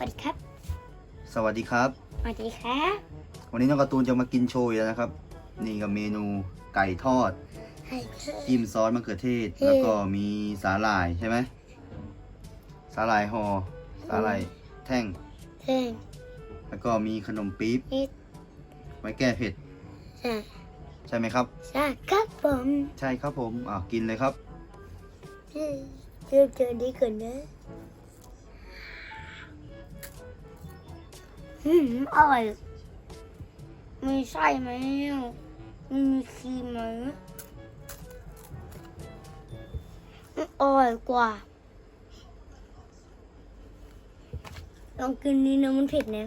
วัสดีครับ สวัสดีครับ สวัสดีครับ วันนี้น้องการ์ตูนจะมากินโชว์อีกแล้วนะครับ นี่กับเมนูไก่ทอดให้จิ้มซอสมะเขือเทศเฮ้แล้วก็มีสาหร่ายใช่ไหมสาหร่ายห่อสาหร่ายแท่งเพื่อนแล้วก็มีขนมปี๊บนิดไว้แก้เผ็ดอะใช่ไหมครับ ใช่ครับผม ใช่ครับผมอ่ากินเลยครับเริ่มเจอดีก่อนนะ อืมอร่อย มีไส้ไหมมีครีมไหมอร่อยกว่า ลองกินนี้นะมันเผ็ดนะ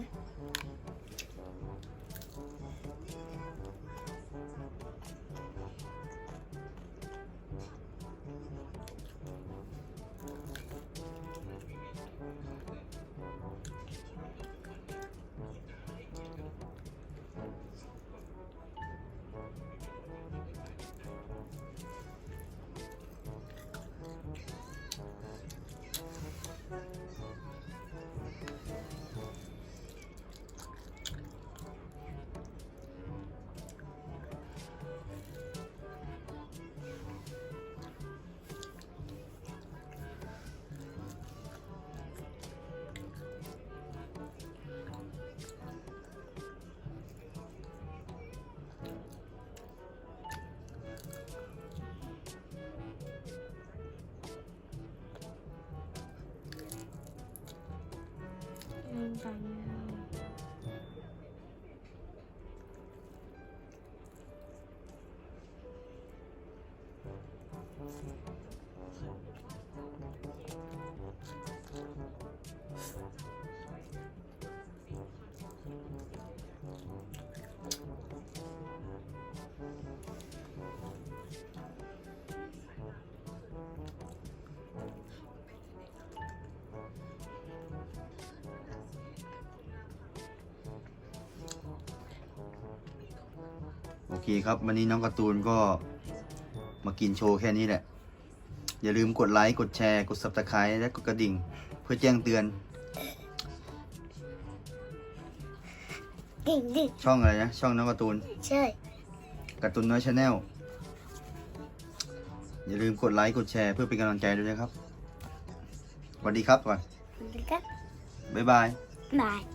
อืมต เคครับ วันนี้น้องการ์ตูนก็มากินโชว์แค่นี้แหละ อย่าลืมกดไลค์กดแชร์ กด subscribe และกดกระดิ่ง เพื่อแจ้งเตือน ดิ่งดิ่งช่องอะไรนะ ช่องน้องการ์ตูนใช่การ์ตูนน้อยชาแนลอย่าลืมกดไลค์กดแชร์เพื่อเป็นกำลังใจด้วยนะครับสวัสดีครับก่อนสวัสดีครับบ๊ายบาย บาย